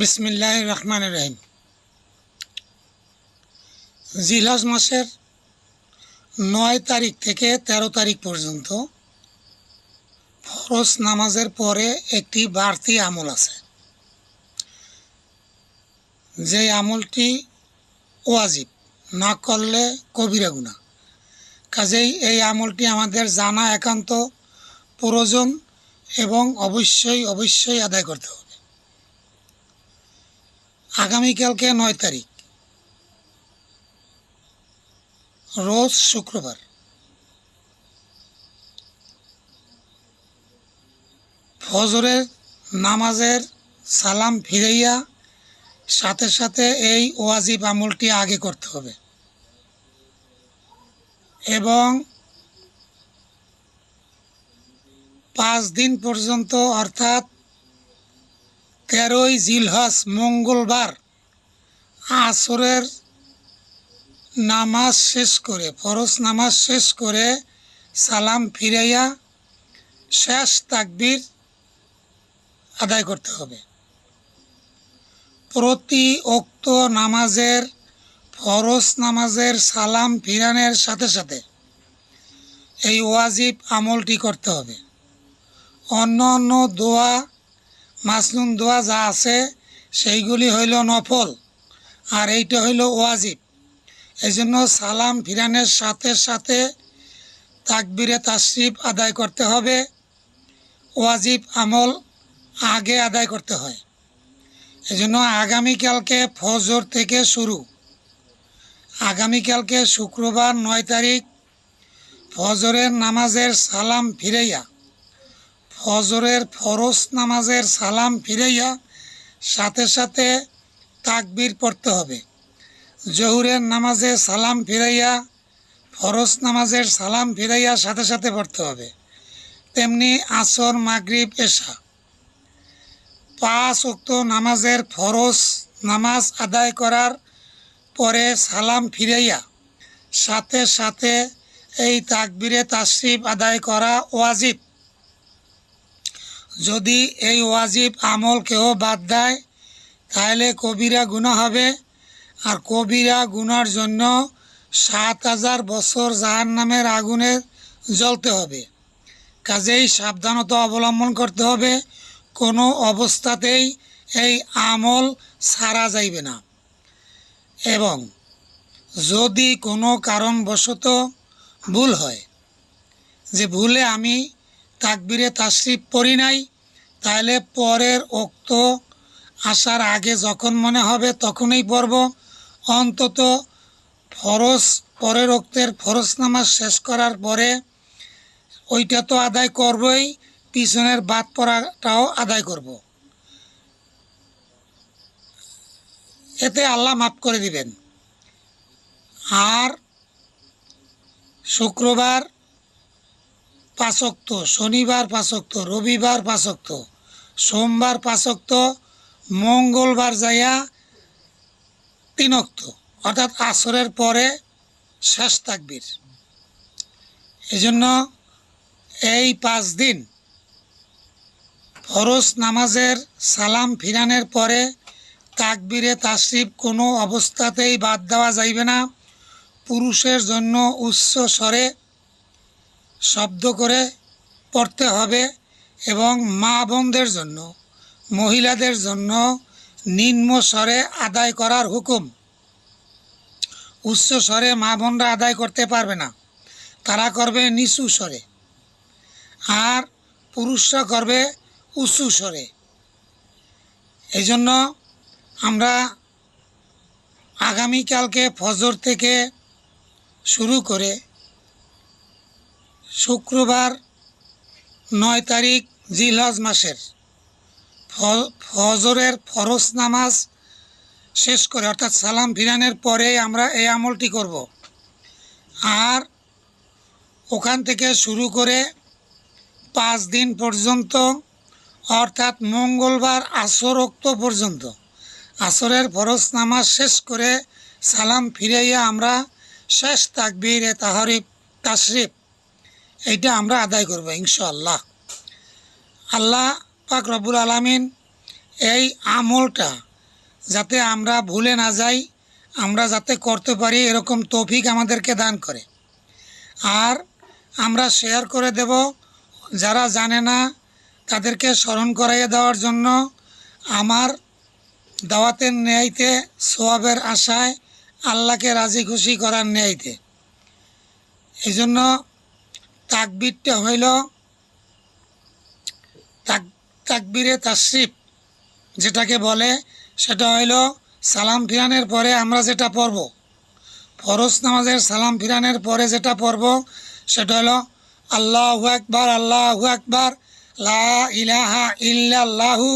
বিসমিল্লাহ রহমান রহিম। জিলহজ মাসের নয় তারিখ থেকে ১৩ তারিখ পর্যন্ত ফরজ নামাজের পরে একটি বাড়তি আমল আছে। যে আমলটি ওয়াজিব, না করলে কবিরা গুণা কাজেই এই আমলটি আমাদের জানা, একান্ত প্রয়োজন এবং অবশ্যই অবশ্যই আদায় করতে হবে। আগামীকালকে নয় তারিখ। রোজ শুক্রবার। ফজরের নামাজের সালাম ফিরাইয়া সাথে সাথে এই ওয়াজিব আমলটি আগে করতে হবে। এবং পাঁচ দিন পর্যন্ত অর্থাৎ তেরোই জিলহস মঙ্গলবার আসরের নামাজ শেষ করে, ফরজ নামাজ শেষ করে সালাম ফিরাইয়া শেষ তাকবির আদায় করতে হবে। প্রতি উক্ত নামাজের, ফরজ নামাজের সালাম ফিরানের সাথে সাথে এই ওয়াজিব আমলটি করতে হবে। অন্য অন্য দোয়া মাসনুন দোয়া যা আছে, সেইগুলি হইল নফল, আর এইটা হইল ওয়াজিব। এই জন্য সালাম ফিরানের সাথে সাথে তাকবিরে তাশরিফ আদায় করতে হবে। ওয়াজিব আমল আগে আদায় করতে হয়। এই জন্য আগামীকালকে ফজর থেকে শুরু। আগামীকালকে শুক্রবার নয় তারিখ ফজরের নামাজের সালাম ফিরাইয়া ফজরের ফরজ নামাজের সালাম ফিরাইয়া সাথে সাথে তাকবির পড়তে হবে। জহুরের নামাজে সালাম ফিরাইয়া, ফরজ নামাজের সালাম ফিরাইয়া সাথে সাথে পড়তে হবে। তেমনি আসর, মাগরিব, এশা। পাঁচ উক্ত নামাজের ফরজ নামাজ আদায় করার পরে সালাম ফিরাইয়া সাথে সাথে এই তাকবিরে তাশরিফ আদায় করা ওয়াজিব। যদি এই ওয়াজিব আমল কেউ বাদ দেয়, তাহলে কবিরা গুণা হবে। আর কবিরা গুনার জন্য সাত হাজার বছর জাহান নামের আগুনে জ্বলতে হবে। কাজেই সাবধানতা অবলম্বন করতে হবে। কোনো অবস্থাতেই এই আমল ছাড়া যাইবে না। এবং যদি কোনো কারণবশত ভুল হয়, যে ভুলে আমি তাকবিরে তাশরিফ পড়ি নাই, তাহলে পরের উক্ত আসার আগে যখন মনে হবে তখনই পড়ব। অন্তত ফরজ, পরের উক্তের ফরজ নামাজ শেষ করার পরে ওইটা তো আদায় করবই, পিছনের বাদ পড়াটাও আদায় করব। এতে আল্লাহ মাফ করে দিবেন। আর শুক্রবার পাঁচক্ত, শনিবার পাঁচক্ত, রবিবার পাঁচক্ত, সোমবার পাঁচক্ত, মঙ্গলবার যাইয়া তিনক্ত। অর্থাৎ আসরের পরে শেষ তাকবির। এজন্য এই পাঁচ দিন ফরজ নামাজের সালাম ফিরানের পরে তাকবিরে তাশরিফ কোনো অবস্থাতেই বাদ দেওয়া যাইবে না। পুরুষের জন্য উচ্চ স্বরে শব্দ করে পড়তে হবে এবং মা বোনদের জন্য, মহিলাদের জন্য নিম্ন স্বরে আদায় করার হুকুম। উচ্চ স্বরে মা বোনরা আদায় করতে পারবে না। তারা করবে নিচু স্বরে। আর পুরুষরা করবে উঁচু স্বরে। এই জন্য আমরা আগামীকালকে ফজর থেকে শুরু করে শুক্রবার, নয় তারিখ জিলহজ মাসের। ফজরের ফরজ নামাজ শেষ করে, অর্থাৎ সালাম ফিরানের পরে আমরা এই আমলটি করব। আর ওখান থেকে শুরু করে পাঁচ দিন পর্যন্ত, অর্থাৎ মঙ্গলবার আসরোক্ত পর্যন্ত, আসরের ফরজ নামাজ শেষ করে সালাম ফিরাইয়া আমরা শেষ তাকবীর এ তাহারিফ তাশরিফ এইটা আমরা আদায় করব, ইনশাআল্লাহ। আল্লাহ পাক রব্বুল আলমিন এই আমলটা যাতে আমরা ভুলে না যাই, আমরা যাতে করতে পারি, এরকম তৌফিক আমাদেরকে দান করে। আর আমরা শেয়ার করে দেব, যারা জানে না, তাদেরকে স্মরণ করাইয়ে দেওয়ার জন্য আমার দাওয়াতের ন্যায়তে সোয়াবের আশায় আল্লাহকে রাজি খুশি করার ন্যায়তে। এই জন্য তাকবিরটা হইল তাক, তাকবিরে তাশরিফ যেটাকে বলে সেটা হইল সালাম ফিরানের পরে আমরা যেটা পড়ব। ফরজ নামাজের সালাম ফিরানের পরে যেটা পড়ব সেটা হলো আল্লাহ আকবার আল্লাহ আকবার, লা ইলাহা ইল্লাল্লাহু,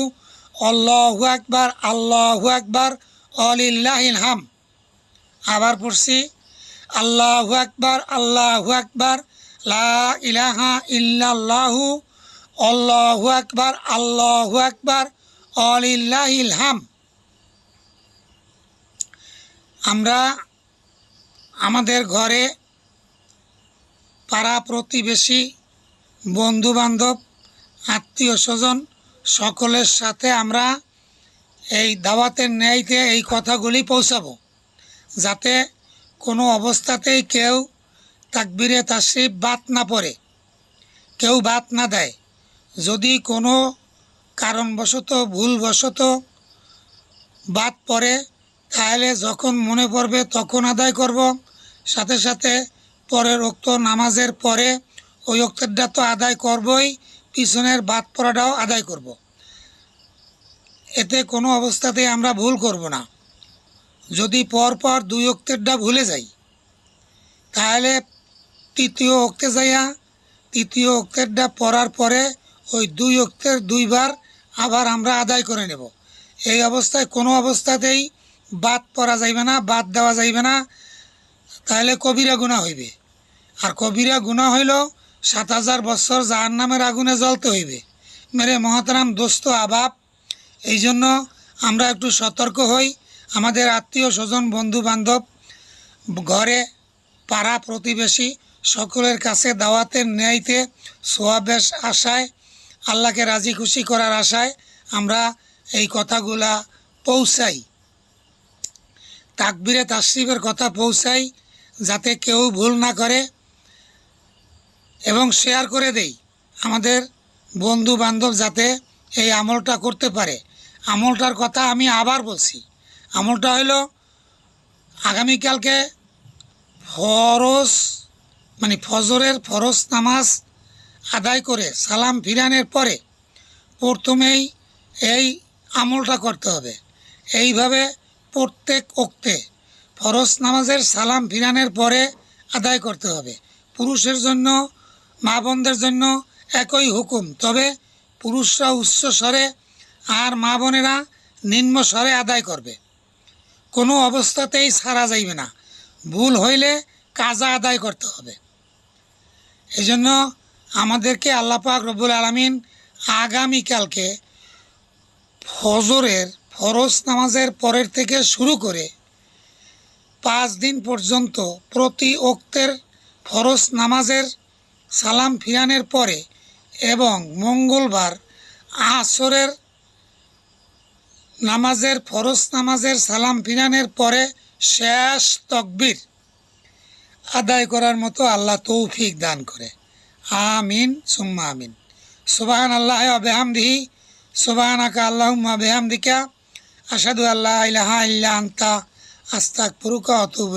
আল্লাহু আকবার আল্লাহু আকবার, অলিল্লাহিল হাম। আবার পড়ছি আল্লাহু আকবার আল্লাহু আকবার লা ইলাহা আকবার, আল্লাহু আকবার অলিল্লাহিল আমরা আমাদের ঘরে পাড়া প্রতিবেশী বন্ধু বান্ধব আত্মীয় স্বজন, সকলের সাথে আমরা এই দাওয়াতের ন্যায়তে এই কথাগুলি পৌঁছাবো, যাতে কোনো অবস্থাতেই কেউ তাকবিরে তাশরিফ বাদ না পড়ে। কেউ বাদ না দেয়। যদি কোনো কারণবশত, ভুলবশত বাদ পড়ে, তাহলে যখন মনে পড়বে তখন আদায় করব। সাথে সাথে পরের উক্ত নামাজের পরে ওই উক্তেরটা তো আদায় করবই, পিছনের বাদ পড়াটাও আদায় করব। এতে কোনো অবস্থাতে আমরা ভুল করব না। যদি পর পর দুই অক্তেরটা ভুলে যাই, তাহলে তৃতীয় অক্তে যাইয়া তৃতীয় অক্তেরটা পড়ার পরে ওই দুই অক্তের দুইবার আবার আমরা আদায় করে নেব। এই অবস্থায় কোনো অবস্থাতেই বাদ পড়া যাইবে না, বাদ দেওয়া যাইবে না তাহলে কবিরা গুণা হইবে। আর কবিরা গুণা হইল সাত হাজার বছর যার নামের আগুনে জ্বলতে হইবে। মেরে মহাতারাম দোস্ত আবাব, এই জন্য আমরা একটু সতর্ক হই। আমাদের আত্মীয় স্বজন বন্ধু বান্ধব ঘরে পাড়া প্রতিবেশী সকলের কাছে দাওয়াতের ন্যায়তে সোয়াবেশ আশায়, আল্লাহকে রাজি খুশি করার আশায় আমরা এই কথাগুলা পৌঁছাই। তাকবিরে তাশরিফের কথা পৌঁছাই যাতে কেউ ভুল না করে এবং শেয়ার করে দেই আমাদের বন্ধু বান্ধব যাতে এই আমলটা করতে পারে। আমলটার কথা আমি আবার বলছি। আমলটা হইল আগামীকালকে ফরজ মানে ফজরের ফরজ নামাজ আদায় করে সালাম ফিরানের পরে প্রথমেই এই আমলটা করতে হবে। এইভাবে প্রত্যেক ওক্তে ফরজ নামাজের সালাম ফিরানের পরে আদায় করতে হবে। পুরুষের জন্য, মা বোনদের জন্য একই হুকুম। তবে পুরুষরা উচ্চ স্বরে আর মা বোনেরা নিম্ন স্বরে আদায় করবে। কোনো অবস্থাতেই সারা যাইবে না। ভুল হইলে কাজা আদায় করতে হবে। এই জন্য আমাদেরকে আল্লাপাক রব্বুল আলমিন আগামীকালকে ফজরের ফরজ নামাজের পরের থেকে শুরু করে পাঁচ দিন পর্যন্ত প্রতি ওক্তের ফরজ নামাজের সালাম ফিরানের পরে এবং মঙ্গলবার আসরের নামাজের ফরজ নামাজের সালাম ফিরানের পরে শেষ তকবির আদায় করার মতো আল্লাহ তৌফিক দান করে। আমিন, সুম্মা আমিন। সুবাহান আল্লাহ আবেহামদিহি সুবাহান আকা আল্লাহ আবেহামদিকা আসাদু আল্লাহ ইলাহা আন্তা আস্তাক পুরুকা অতুব